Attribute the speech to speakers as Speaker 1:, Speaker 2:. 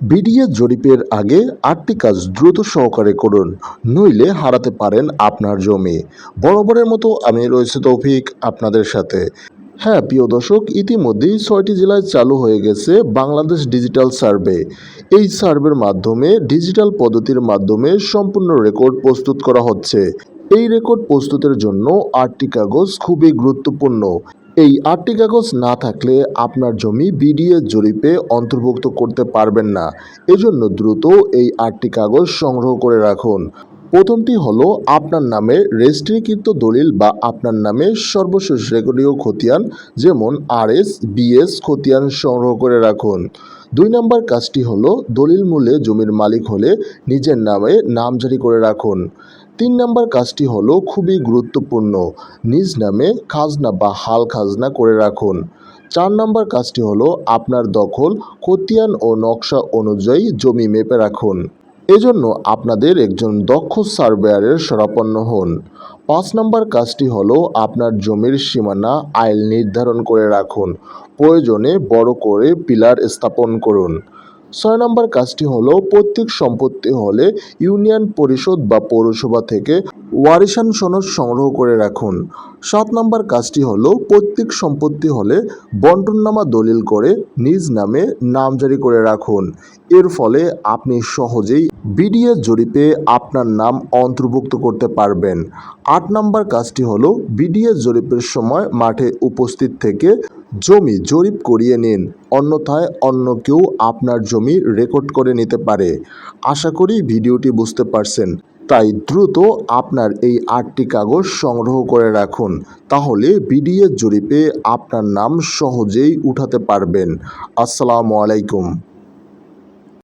Speaker 1: BDA জরিপের আগে আটটি কাজ দ্রুত সহকারে করুন, নইলে হারাতে পারেন আপনার জমি। বরাবরের মতো আমি রয়েছে তৌফিক আপনাদের সাথে। হ্যাঁ প্রিয় দর্শক, ইতিমধ্যেই ছয়টি জেলায় চালু হয়ে গেছে বাংলাদেশ ডিজিটাল সার্ভে। এই সার্ভের মাধ্যমে ডিজিটাল পদ্ধতির মাধ্যমে সম্পূর্ণ রেকর্ড প্রস্তুত করা হচ্ছে। এই রেকর্ড প্রস্তুতের জন্য আটটি কাগজ খুবই গুরুত্বপূর্ণ। এই আটটি কাগজ না থাকলে আপনার জমি বিডিএ জরিপে অন্তর্ভুক্ত করতে পারবেন না। এজন্য দ্রুত এই আটটি কাগজ সংগ্রহ করে রাখুন। প্রথমটি হলো আপনার নামে রেজিস্ট্রিকৃত দলিল বা আপনার নামে সর্বশেষ রেকর্ডীয় খতিয়ান, যেমন আরএস, বিএস খতিয়ান সংগ্রহ করে রাখুন। দুই নম্বর কাজটি হলো দলিল মূল্যে জমির মালিক হলে নিজের নামে নামজারি করে রাখুন। তিন নম্বর কাজটি হলো খুবই গুরুত্বপূর্ণ। নিজ নামে খাজনা বা হাল খাজনা করে রাখুন। চার নম্বর কাজটি হলো আপনার দখল, খতিয়ান ও নকশা অনুযায়ী জমি মেপে রাখুন। এজন্য আপনাদের একজন দক্ষ সার্ভেয়ারের শরাপন্ন হন। পাঁচ নম্বর কাজটি হলো আপনার জমির সীমানা, আইল নির্ধারণ করে রাখুন। প্রয়োজনে বড় করে পিলার স্থাপন করুন। ছয় নম্বর কাজটি হলো প্রত্যেক সম্পত্তি হলে ইউনিয়ন পরিষদ বা পৌরসভা থেকে ওয়ারিশান সনদ সংগ্রহ করে রাখুন। সাত নম্বর কাজটি হলো প্রত্যেক সম্পত্তি হলে বন্টননামা দলিল করে নিজ নামে নামজারি করে রাখুন। এর ফলে আপনি সহজেই বিডিএ জরিপে আপনার নাম অন্তর্ভুক্ত করতে পারবেন। আট নম্বর কাজটি হলো বিডিএ জরিপের সময় মাঠে উপস্থিত থেকে জমি জরিপ করিয়ে নিন, অন্যথায় অন্য কেউ আপনার জমি রেকর্ড করে নিতে পারে। আশা করি ভিডিওটি বুঝতে পারছেন। তাই দ্রুত আপনার এই আটটি কাগজ সংগ্রহ করে রাখুন, তাহলে বিডিএ জরিপে আপনার নাম সহজেই উঠাতে পারবেন। আসসালামু আলাইকুম।